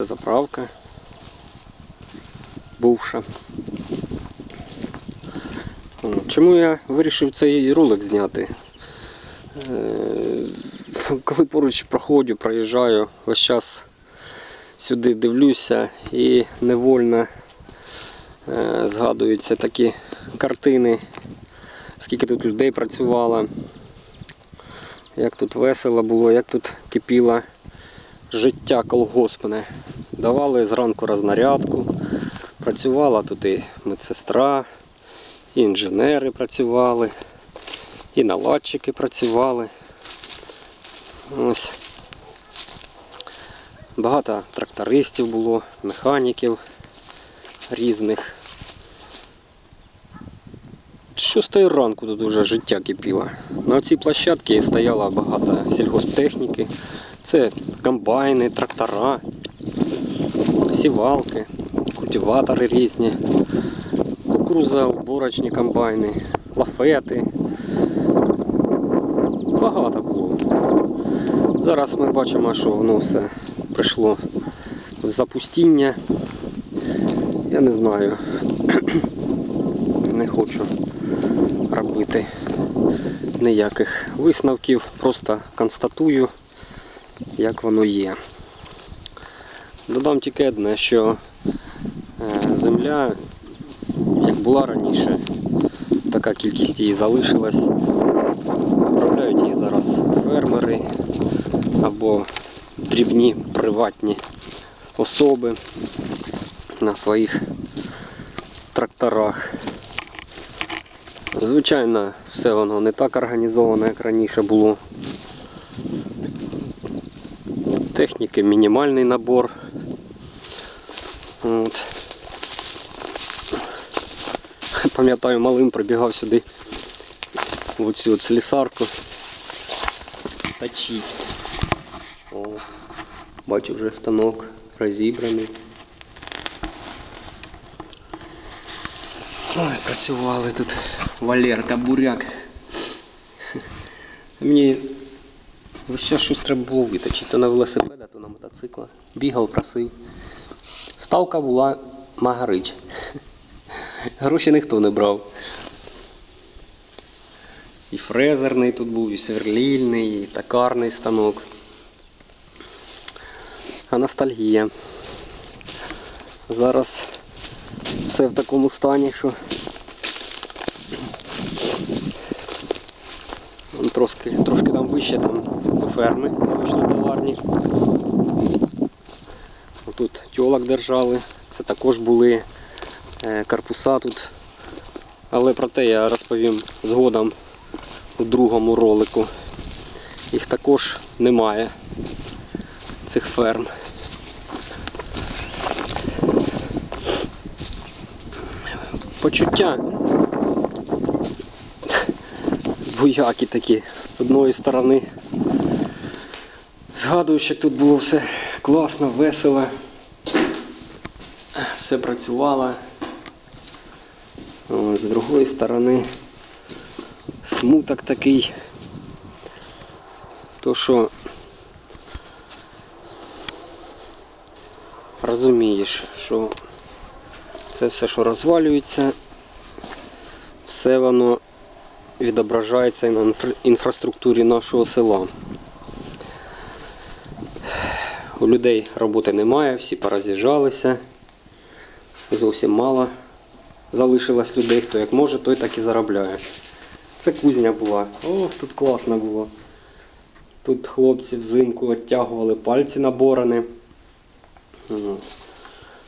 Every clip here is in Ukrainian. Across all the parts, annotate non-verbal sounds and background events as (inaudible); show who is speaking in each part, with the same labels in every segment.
Speaker 1: Заправка. Бувша. Чому я вирішив цей ролик зняти? Е, (laughs) Коли поруч проходжу, проїжджаю, весь час сюди дивлюся і невольно е, згадуються такі картини, скільки тут людей працювало, як тут весело було, як тут кипіло життя колгоспне. Давали зранку рознарядку, працювала тут і медсестра, і інженери працювали, і наладчики працювали. Ось. Багато трактористів було, механіків різних. Шостої ранку тут вже життя кипіло. На цій площадці стояло багато сільгосптехніки. Це комбайни, трактора, сівалки, культиватори різні, кукурузоуборочні комбайни, лафети. Багато було. Зараз ми бачимо, що воно все прийшло в запустіння. Я не знаю. (clears throat) Не хочу робити ніяких висновків, просто констатую, як воно є. Додам тільки одне, що е, земля, як була раніше, така кількість її залишилась. Управляють її зараз фермери або дрібні приватні особи на своїх тракторах. Звичайно, все воно не так організовано, як раніше було. Техніки мінімальний набор. От. Пам'ятаю, малим прибігав сюди в от слісарку точить. Бачу вже станок розібраний. Ой, працювали тут Валерка, буряк. Мені час щось треба було виточити. То на на мотоцикла. Бігав, просив. Ставка була Магарич. Гроші ніхто не брав. І фрезерний тут був, і сверлільний, і токарний станок. А ностальгія. Зараз все в такому стані, що трошки, трошки там вище там ферми точно товарні. Тут тьолок держали, це також були е, корпуса тут. Але про те я розповім згодом у другому ролику. Їх також немає, цих ферм. Почуття двоякі такі. З одної сторони згадую, що тут було все класно, весело, все працювало. О, З другої сторони смуток такий. То що розумієш, що це все, що розвалюється, все воно відображається на інфраструктурі нашого села. У людей роботи немає, всі пороз'їжджалися. Зовсім мало залишилось людей, хто як може, той так і заробляє. Це кузня була. О, тут класно було. Тут хлопці взимку оттягували пальці на борони.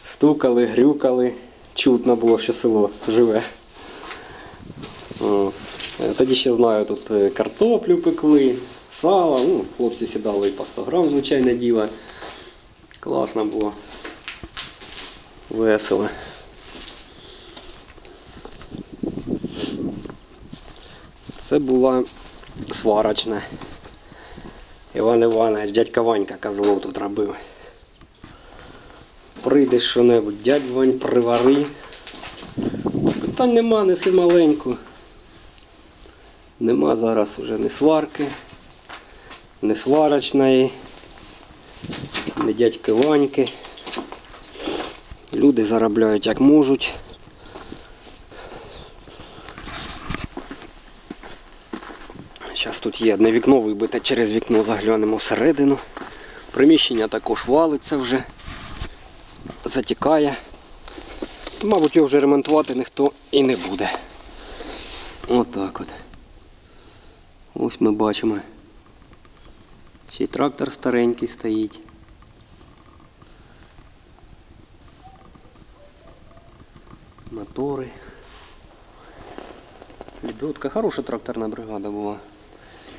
Speaker 1: Стукали, грюкали. Чутно було, що село живе. Тоді ще знаю, тут е, картоплю пекли, сало, ну, хлопці сідали і по 100 грам, звичайне діло. Класно було. Весело. Це була сварочна. Іван Іванович, дядька Ванька козлов тут робив. Прийдеш що-небудь, дядь Вань, привари. Питань нема, неси маленьку. Нема зараз уже ні сварки, ні сварочної, ні дядьки Ваньки. Люди заробляють як можуть. Зараз тут є одне вікно вибите, через вікно заглянемо всередину. Приміщення також валиться вже, затікає. Мабуть, його вже ремонтувати ніхто і не буде. Отак от. Ось ми бачимо. Ще й трактор старенький стоїть. Мотори. Лебедка. Хороша тракторна бригада була.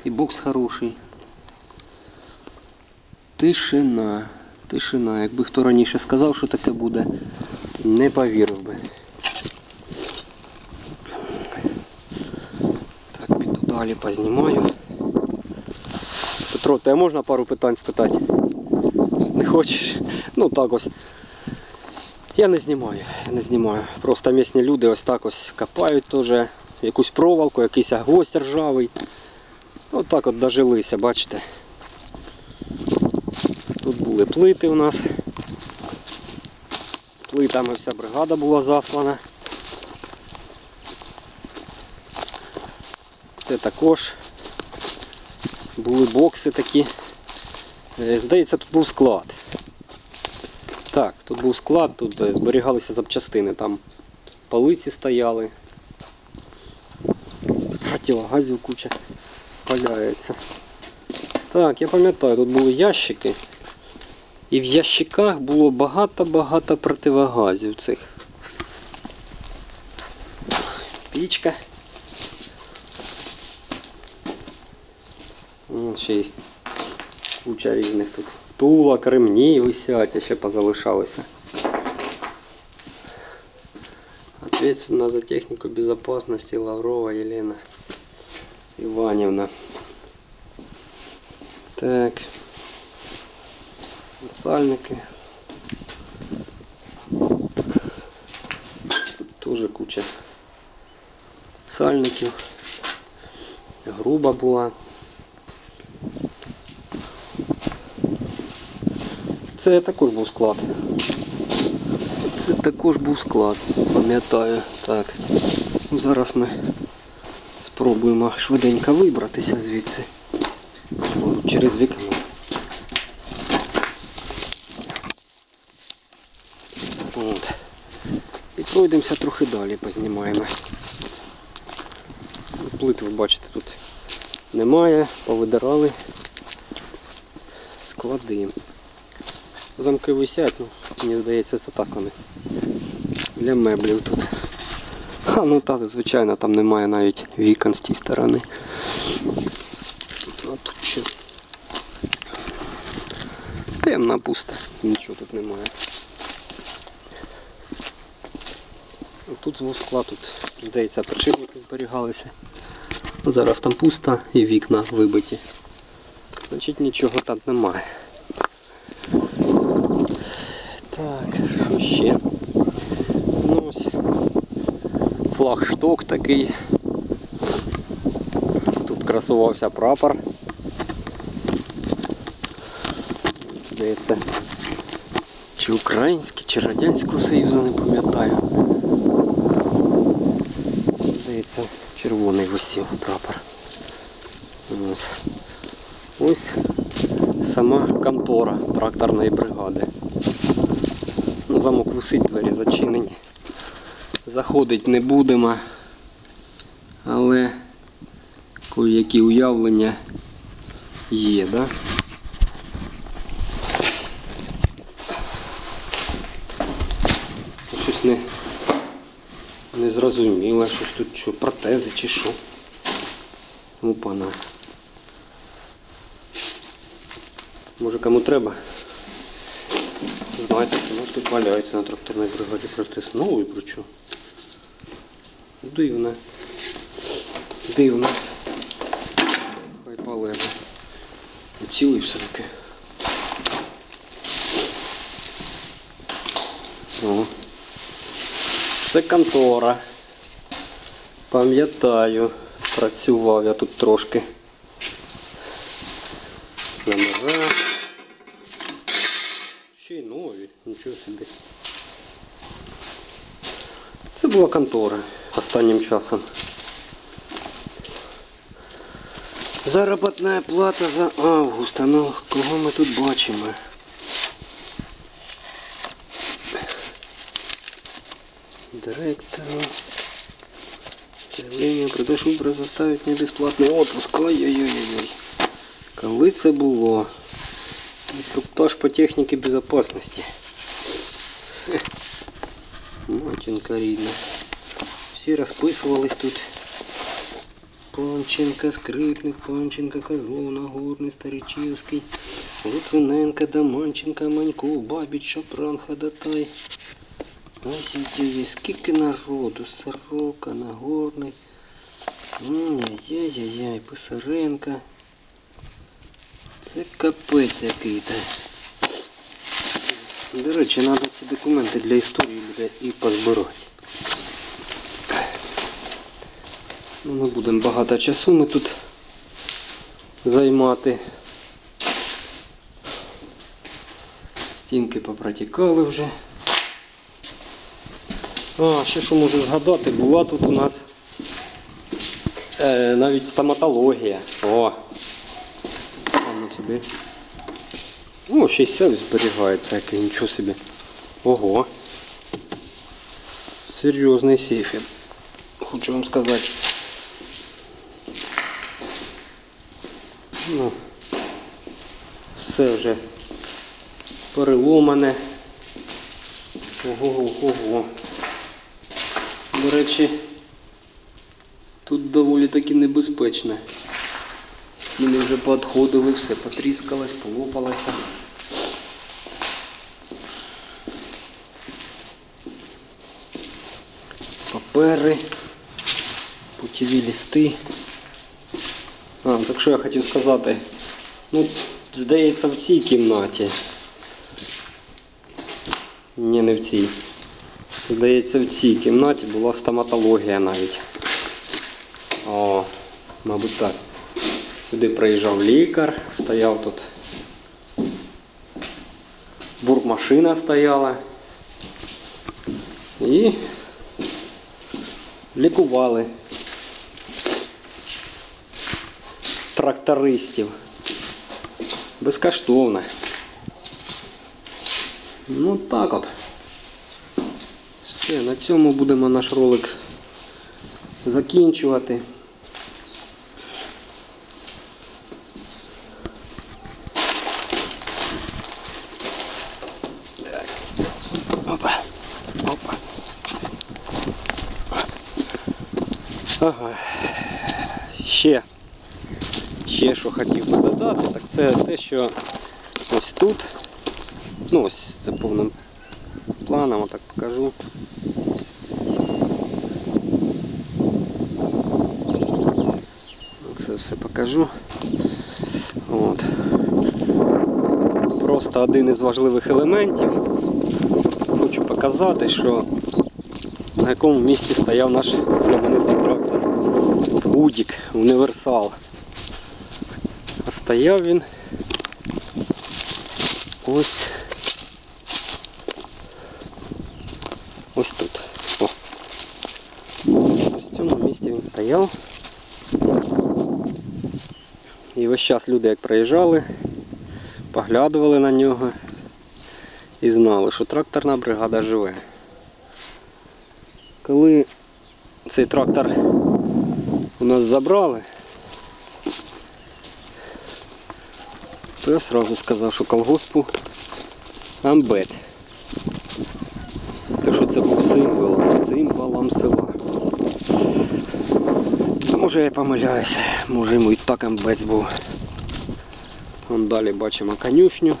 Speaker 1: І бокс хороший. Тишина. Тишина. Якби хто раніше сказав, що таке буде, не повірив би. Так, піду далі познімаю. Петро, тебе можна пару питань спитати? Не хочеш? Ну так ось. Я не знімаю, я не знімаю. Просто місні люди ось так ось копають теж якусь проволоку, якийсь гвоздь ржавий. От так от дожилися, бачите. Тут були плити у нас. Плитами вся бригада була заслана. Це також були бокси такі. Е, Здається, тут був склад. Так, тут був склад, тут е, зберігалися запчастини, там полиці стояли. Противогазів куча валяється. Так, я пам'ятаю, тут були ящики. І в ящиках було багато-багато противогазів цих. Пічка. Ще й куча різних тут втулок, ремні висять, і ще позалишалися. Ответственна за технику безопасности Лаврова Елена Ивановна. Так. Сальники. Тут теж куча сальників. Груба була. Це також був склад. Це також був склад, пам'ятаю. Так. Ну, Зараз ми спробуємо швиденько вибратися звідси. Через вікно. От. І пройдемося трохи далі, познімаємо. Плит ви бачите тут немає, повидирали склади. Замки висять, ну, мені здається, це так вони. Для меблів тут. А, ну так, звичайно, там немає навіть вікон з тієї сторони. А тут що? Темна пуста, нічого тут немає. Тут звук склад, тут, здається, подшипники зберігалися. Зараз там пусто і вікна вибиті. Значить нічого там немає. Так, що ще? Ну ось флагшток такий. Тут красувався прапор. Здається, чи український, чи Радянського Союзу, не пам'ятаю. Здається, червоний висів прапор. Ось. Ось сама контора тракторної бригади. Замок висить, двері зачинені. Заходить не будемо, але кое-які уявлення є, да? Щось не, не зрозуміло, щось тут що, протези чи що. Опана. Може кому треба? Знаєте, тут валяється на тракторній бригаді протез. Новий причому. Дивно. Дивно. Хай полеже. Цілий все-таки. О. Це контора. Пам'ятаю, працював я тут трошки. Номера. Ще й нові, нічого собі. Це була контора останнім часом. Заробітна плата за август. Ну, кого ми тут бачимо? Директору. Заявление прошу предоставить мне бесплатный отпуск. Ой-ой-ой-ой. Коли це було? Інструктаж по техніці безопасности. Матінка рідна. Всі розписувались тут. Панченка, Скрипник, Панченка, Козлов, Нагорний, Старичівський, Литвиненка, Доманченка, Манько, Бабіч, Шапран, Ходатай. Ось є, скільки народу, Сорока, Нагорний. Яй-яй-яй, Писаренка. Це капець який-то. До речі, треба ці документи для історії буде і позбирати. Ну, не будемо багато часу ми тут займати. Стінки попротікали вже. А, ще що можу згадати, була тут у нас е, навіть стоматологія. О! Ладно сюди. О, ще й сейф зберігається, який нічого собі. Ого. Серйозний сейф, хочу вам сказати. Ну, все вже переломане. Ого, ого. До речі, тут доволі таки небезпечно. Стіни вже поотходили, все потріскалось, полопалося. Папери, путіві листи. А, так що я хотів сказати? Ну, здається, в цій кімнаті. Ні, не в цій. Здається, в цій кімнаті була стоматологія навіть. О, мабуть так. Сюди приїжджав лікар, стояв тут. Бурмашина стояла. І лікували трактористів. Безкоштовно. Ну так от. Все, на цьому будемо наш ролик закінчувати. Ще. Ще що хотів би додати, так це те, що ось тут. Ну ось це повним планом, отак покажу. Це все покажу. От. Просто один із важливих елементів. Хочу показати, що на якому місці стояв наш знаменитий трактор. Удік, універсал. А стояв він ось ось тут. О. Ось в цьому місці він стояв. І весь час люди як проїжджали, поглядували на нього і знали, що тракторна бригада живе. Коли цей трактор нас забрали, то я одразу сказав, що колгоспу амбець. То що це був символ, символом села. Може я помиляюся, може йому і так амбець був. Вон далі бачимо конюшню.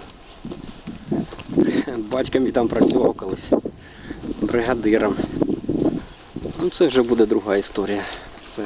Speaker 1: Батько мій там працював колись бригадиром. Ну це вже буде друга історія. Все.